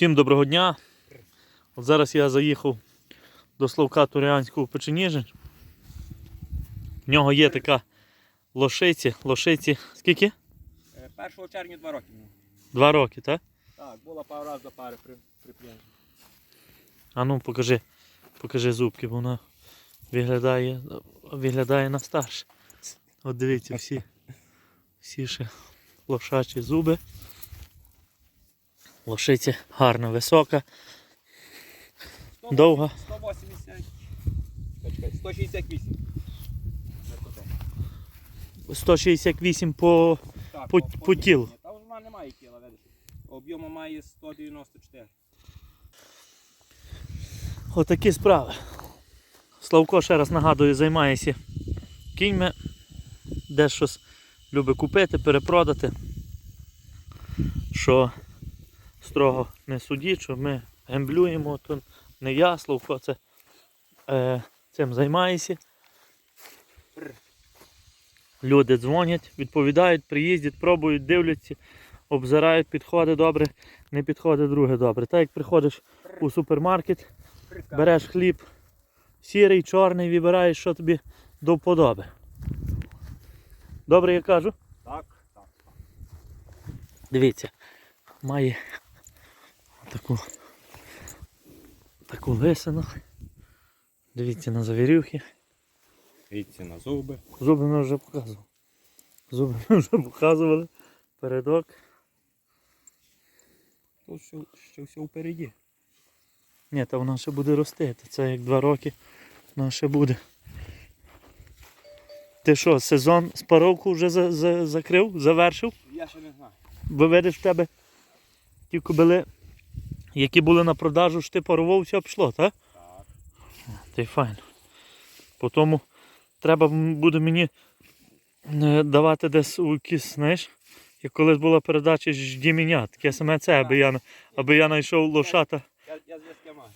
Всім доброго дня. От зараз я заїхав до Славка Туріанського Печеніжин. В нього є така лошиці. Лошиці. Скільки? Е, 1 червня два роки. Два роки, так? Так, було пару разів до пари при, припляння. А ну покажи, покажи зубки, бо вона виглядає, виглядає на старше. От дивіться, всі, всі ще лошачі зуби. Лошиця гарна, висока, довга. 180. 168. 168 по. Так, По- по тілу. Та вона не має тіла, видиш. Об'єму має 194. Отакі справи. Славко ще раз нагадую, займається кіньми, де щось любить купити, перепродати. Що строго не судіть, що ми гемблюємо, то не я, Славко це, е, цим займається. Люди дзвонять, відповідають, приїздять, пробують, дивляться, обзирають, підходить добре, не підходить друге добре. Так як приходиш у супермаркет, Береш хліб сірий, чорний, вибираєш, що тобі до вподоби. Добре, я кажу? Так, так, так. Дивіться, має таку, таку лисину. Дивіться на завірюхи. Дивіться на зуби. Зуби ми вже показували. Зуби ми вже показували. Передок. Тут ще, ще все впереді. Ні, та вона ще буде рости. Та Це як два роки, вона ще буде. Ти що, сезон з паровку вже за, за, закрив, завершив? Я ще не знаю. Бо видиш в тебе ті кобили, які були на продажу, ж ти парував, все пішло, так? Так. Ти файно. По тому треба буде мені е, давати десь у якісь, знаєш, як колись була передача «Жді мене», таке саме це, аби я, аби я знайшов лошата, Я, зв'язки маю.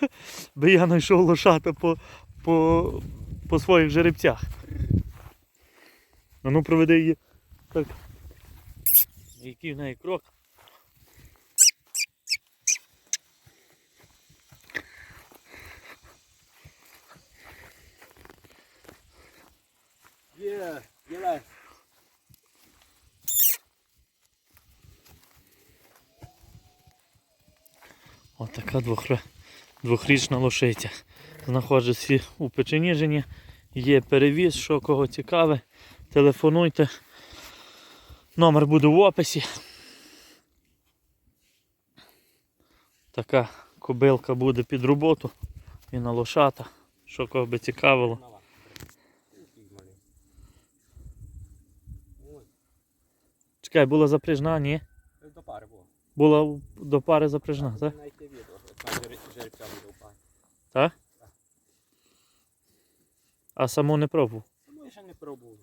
аби я знайшов лошата по, по, по своїх жеребцях. А ну проведи її. Так. Який в неї крок. Є, є лес. Отака двохра... двохрічна лошиця. Знаходжуся у Печеніжині. Є перевіз, що кого цікаве. Телефонуйте. Номер буде в описі. Така кобилка буде під роботу і на лошата. Що кого би цікавило. Чекай, була запряжна, ні? до пари було. Була до пари запряжна, так? Навіть відео. Там жеребця буде в парі. Так? А саму не пробував. Тому я ще не пробував.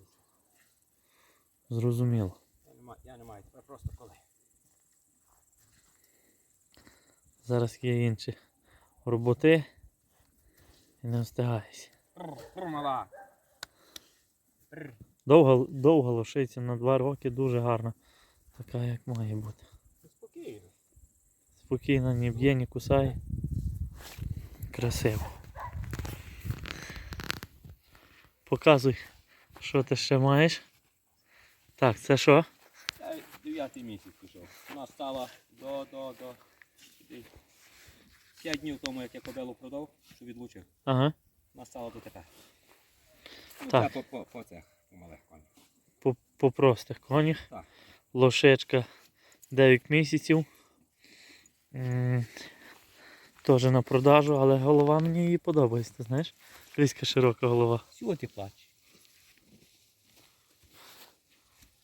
Зрозуміло. Я не маю. Тепер просто коли. Зараз є інші роботи і не. Прр. Довга, довга лошиця на два роки дуже гарна. Така як має бути. Спокійно. Спокійно, ні б'є, ні кусає. Красиво. Показуй, що ти ще маєш. Так, це що? Це дев'ятий місяць пішов. Вона стала до, до, до. П'ять днів тому, як я кобилу продав, що відлучив. Ага. Вона стала до тепер. Ну, Так. По, по, по цих, по малих конях. По, по простих конях. Так. Лошечка 9 місяців. Теж на продажу, але голова мені її подобається, ти знаєш? Війська широка голова. Чого ти плачеш?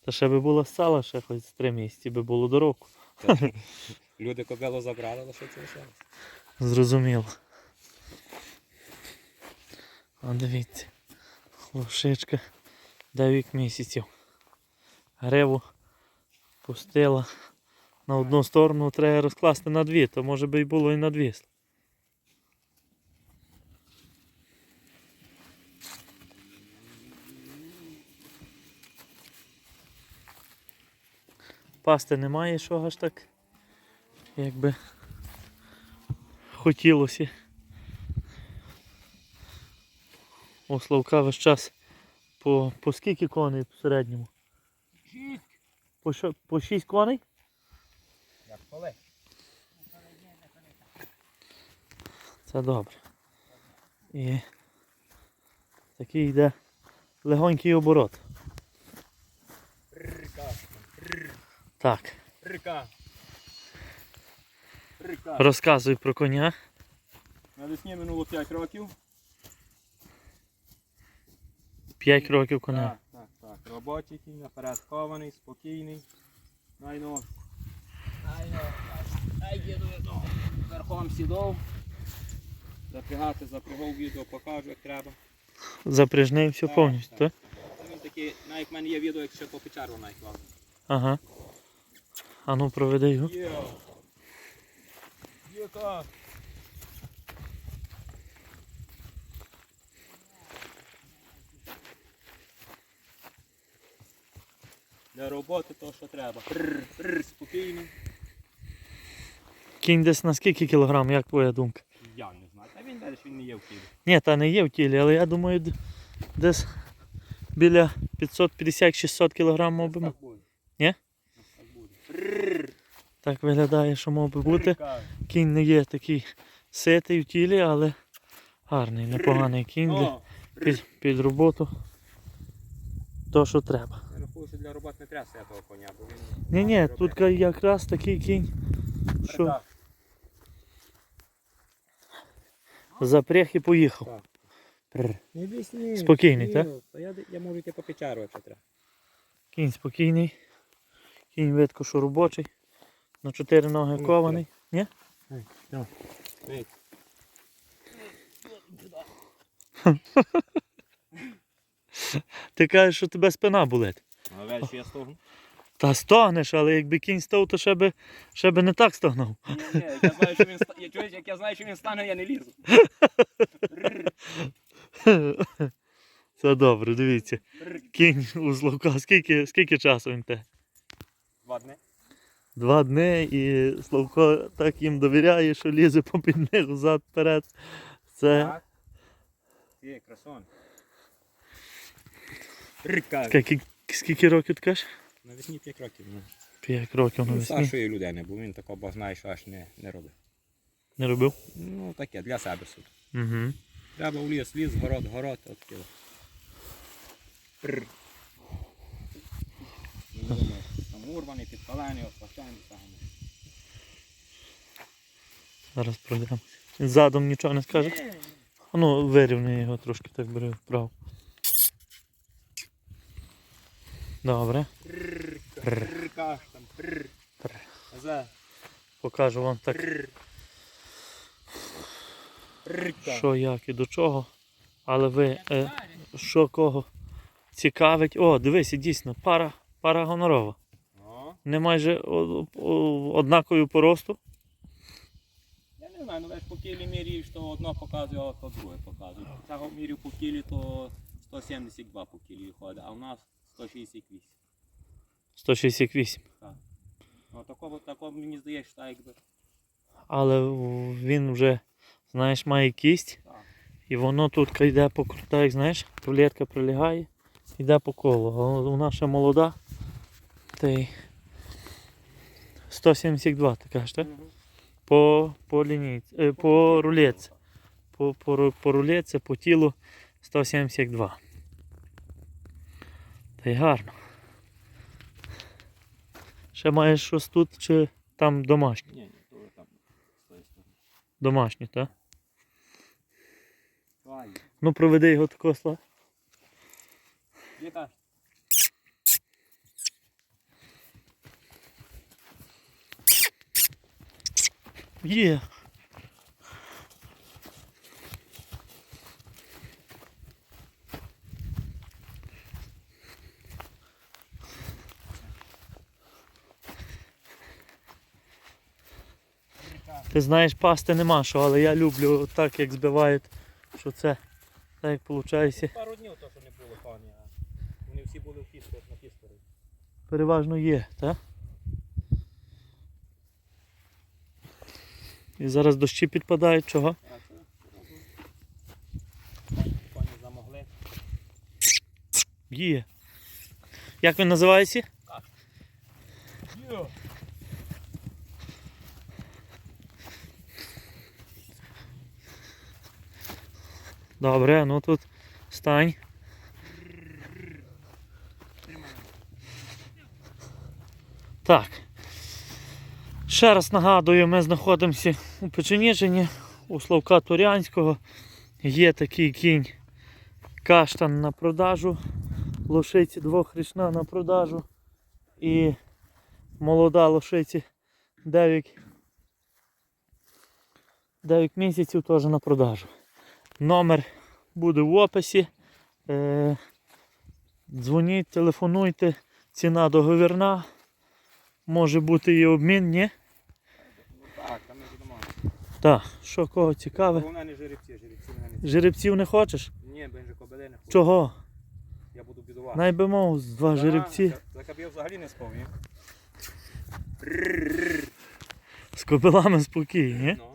Та ще би була сала, ще хоч з 3 місяці би було до року. Люди кобилу забрали, це лишилось. Зрозуміло. А дивіться. Лошичка 9 місяців. Гриву пустила. На одну сторону треба розкласти на дві, то може би і було і на дві. Пасти немає, що аж так. Якби хотілося. У Славка весь час по, по скільки коней в середньому? Шість. По, що, по 6 коней? Як коли? Це добре. І такий йде легонький оборот. Рика. Так, Рика. Рика. розказуй про коня. Навесні минуло 5 років. 5 років коня. Так, так, так. Робочий наперед кований, спокійний. Найно. Найно. Верхом сідов. Запрягати, запрягав відео, покажу, як треба. Запряжний все Так, повністю, так? так. Він такий, навіть в мене є відео, як ще по печеру навіть лазив. Ага. А ну проведи його. Є. Є так. Для роботи то, що треба. Пррр, пррр, спокійно. Кінь десь на скільки кілограм, як твоя думка? Я не знаю. Та він далі він не є в тілі. Ні, та не є в тілі, але я думаю, десь біля 550-600 кілограм мав би. Так буде. Ні? Так буде. Пррр, Так виглядає, що мав би бути. Кінь не є такий ситий в тілі, але гарний, непоганий кінь О, під, під роботу. То, що треба. Я рахую, що для роботи не треба святого коня, бо він... Ні, ні, тут якраз такий кінь, що запряг і поїхав. Не. Спокійний, так? Я, я можу йти по печеру, якщо треба. Кінь спокійний. Кінь видко, що робочий. На чотири ноги кований. Ні? Ей, Ти кажеш, що тебе спина болить. А весь що я стогну? Та стогнеш, але якби кінь став, то ще би, ще би не так стогнав. Ні, ні, я знаю, що він ста- я чуєш, як я знаю, що він стане, я не лізу. Це добре, дивіться. Рр. Кінь у Славка. Скільки, скільки часу він те? Два дні. Два дні і Славко так їм довіряє, що лізе попід них взад вперед. Це Так. Ти, красон. Рика. скільки, скільки років ти кажеш? Навесні 5 років. Ну, П'ять років на ну весні. старшої людини, бо він такого знає, що аж не, не робить. Не робив? Ну таке, для себе суд. Угу. Треба в ліс, ліс, город, город, от. Пррр. Думаю, Там урваний, підпалений, оплачаний, саме. Зараз пройдемо. Задом нічого не скаже. Ну, вирівняй його трошки так бери вправо. Добре. Прррр, Пррр. прррр, каш там, прррр. Пррр. За. Покажу вам так, що як і до чого. Але ви е, що кого цікавить. О, дивися, дійсно, пара, пара гонорова. Не майже о- о- однакові по росту. Я не знаю, ну весь по кілі міряєш, то одно показує, а то друге показує. Цього мірю по кілі, то 172 по кілі виходить, а в нас 168. 168. Ну такого, такого мені здається, що так якби. Але він вже, знаєш, має кість. Так. І воно тут йде по кру- так, як знаєш, рулетка прилягає, йде по колу. А Вона ще молода. Та й 172, ти кажеш, так? Мгм. По, по лінійці, е, по рулетці. По, по, по рулетці, по тілу 172. Та й гарно. Ще маєш щось тут чи там домашнє? Ні, ні, то там сторони. Домашнє, так? Ну проведи його такого сла. Яка? Є. Ти знаєш, пасти нема що, але я люблю так, як збивають, що це так як виходить. Пару днів то, що не було пані, а вони всі були в фістері, на фістері. Переважно є, так? І зараз дощі підпадають, чого? Коні замогли. Є. Як він називається? Добре, ну тут стань. Так. Ще раз нагадую, ми знаходимося у Печеніжині, у Славка Турянського. Є такий кінь каштан на продажу, лошиці двохрічна на продажу і молода лошиці 9, 9 місяців теж на продажу. Номер буде в описі. Е, дзвоніть, телефонуйте, ціна договірна. Може бути і обмін, ні? Так, там будемо. Так, що кого цікаве. Головне не жеребці, жеребці мене не Жеребців не хочеш? Ні, бенже кобили не хочу. Чого? Я буду бідувати. Найби мов з два жеребці. За кабів взагалі не спав, ні? З кобилами спокійні. Ну.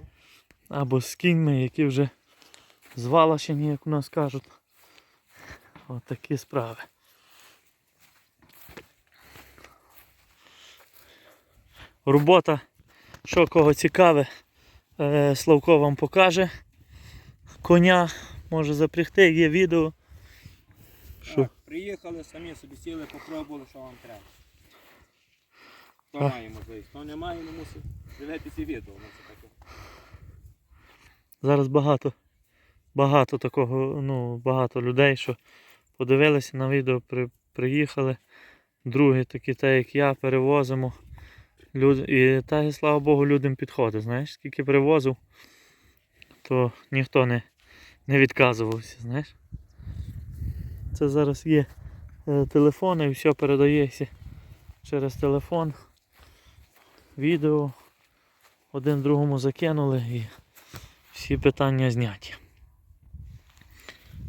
Або з кіньми, які вже звалашені, як у нас кажуть. От такі справи. Робота, що кого цікаве, е, Славко вам покаже. Коня може запрягти, є відео. Що? Так, приїхали, самі собі сіли, попробували, що вам треба. Хто А. має можливість, хто не має, не мусить дивитися відео. Ну. Зараз багато, багато такого, ну, багато людей, що подивилися на відео, при, приїхали. Другі такі, так як я, перевозимо. Люд... І та і слава Богу, людям підходить. Знаєш, скільки перевозив, то ніхто не, не відказувався, знаєш. Це зараз є е, телефони і все передається через телефон. Відео один другому закинули і всі питання зняті.